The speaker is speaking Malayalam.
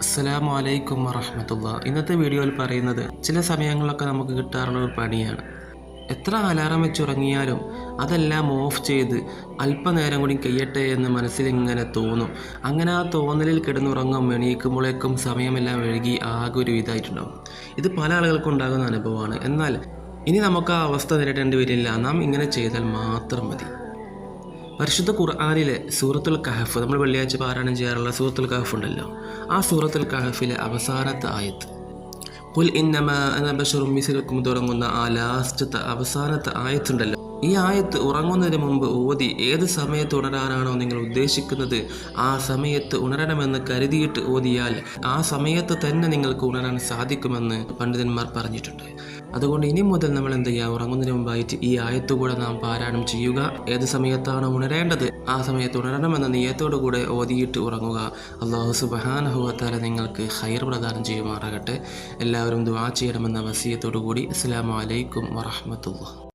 അസ്സലാമു അലൈക്കും വറഹമത്തുള്ള. ഇന്നത്തെ വീഡിയോയിൽ പറയുന്നത് ചില സമയങ്ങളിലൊക്കെ നമുക്ക് കിട്ടാറുള്ള ഒരു പണിയാണ്. എത്ര അലാറം വെച്ചുറങ്ങിയാലും അതെല്ലാം ഓഫ് ചെയ്ത് അല്പനേരം കൂടി കഴിയട്ടെ എന്ന് മനസ്സിൽ ഇങ്ങനെ തോന്നും. അങ്ങനെ ആ തോന്നലിൽ കിടന്നുറങ്ങും എണീക്കുമ്പോഴേക്കും സമയമെല്ലാം ഒഴുകി ആകെ ഒരു ഇതായിട്ടുണ്ടാവും. ഇത് പല ആളുകൾക്കും ഉണ്ടാകുന്ന അനുഭവമാണ്. എന്നാൽ ഇനി നമുക്ക് ആ അവസ്ഥ നേരിടേണ്ടി വരില്ല. നാം ഇങ്ങനെ ചെയ്താൽ മാത്രം മതി. പരിശുദ്ധ ഖുർആാനിലെ സൂറത്തുൽ കഹഫ് നമ്മൾ വെള്ളിയാഴ്ച പാരായണം ചെയ്യാറുള്ള സൂറത്തുൽ കഹഫ് ഉണ്ടല്ലോ. ആ സൂറത്തുൽ കഹഫിലെ അവസാനത്തെ ആയത്ത്. പുൽ ഇന്നമ എന്ന ബഷറും മിസിലക്കും തുടങ്ങുന്ന ആ ലാസ്റ്റത്തെ അവസാനത്തെ ആയത്തുണ്ടല്ലോ ഈ ആയത്ത് ഉറങ്ങുന്നതിന് മുമ്പ് ഓതി ഏത് സമയത്ത് ഉണരാനാണോ നിങ്ങൾ ഉദ്ദേശിക്കുന്നത് ആ സമയത്ത് ഉണരണമെന്ന് കരുതിയിട്ട് ഓതിയാൽ ആ സമയത്ത് തന്നെ നിങ്ങൾക്ക് ഉണരാൻ സാധിക്കുമെന്ന് പണ്ഡിതന്മാർ പറഞ്ഞിട്ടുണ്ട്. അതുകൊണ്ട് ഇനി മുതൽ നമ്മൾ എന്ത് ചെയ്യുക ഉറങ്ങുന്നതിന് മുമ്പായിട്ട് ഈ ആയത്ത് കൂടെ നാം പാരായണം ചെയ്യുക. ഏത് സമയത്താണ് ഉണരേണ്ടത്? ആ സമയത്ത് ഉണരണമെന്ന നിയത്തോടു കൂടെ ഓതിയിട്ട് ഉറങ്ങുക. അള്ളാഹു സുബഹാനഹുവത്താല നിങ്ങൾക്ക് ഹൈർ പ്രദാനം ചെയ്യുമാറാകട്ടെ. എല്ലാവരും ദുവാ ചെയ്യണമെന്ന വസീയത്തോടു കൂടി. അസ്സലാമു അലൈക്കും വറഹ്മത്തുള്ളാഹി.